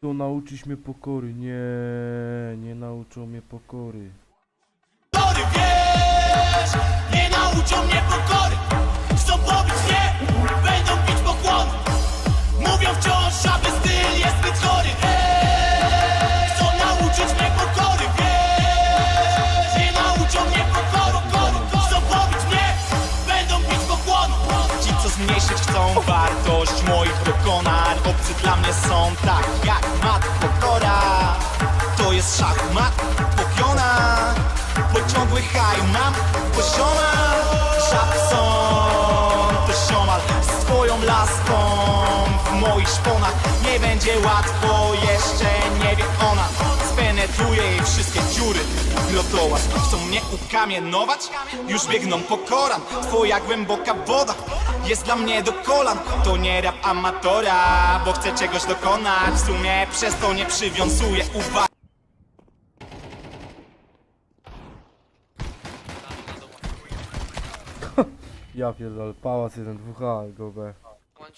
To nauczysz mnie pokory. Nie, nie nauczą mnie pokory. pokory, wiesz Nie nauczą mnie pokory. Chcą pobić mnie, będą bić pokłony. Mówią wciąż, aby styl jest zbyt chory. Ej, Chcą nauczyć mnie pokory, wiesz. Nie nauczą mnie pokory, pokory Chcą pobić mnie, będą bić pokłony Ci co zmniejszyć chcą wartość moich jest szachmat, popiona Pociągły haj. Mam pozioma Żabson to siomal z twoją laską W moich szponach. Nie będzie łatwo Jeszcze nie wie ona. Spenetruje jej wszystkie dziury. Grotołaś chcą mnie ukamienować? Już biegną po koran Twoja głęboka woda jest dla mnie do kolan. To nie rap amatora Bo chcę czegoś dokonać. W sumie przez to nie przywiązuję uwagi Ja pierdolę, pałac 1, 2H, go B. One.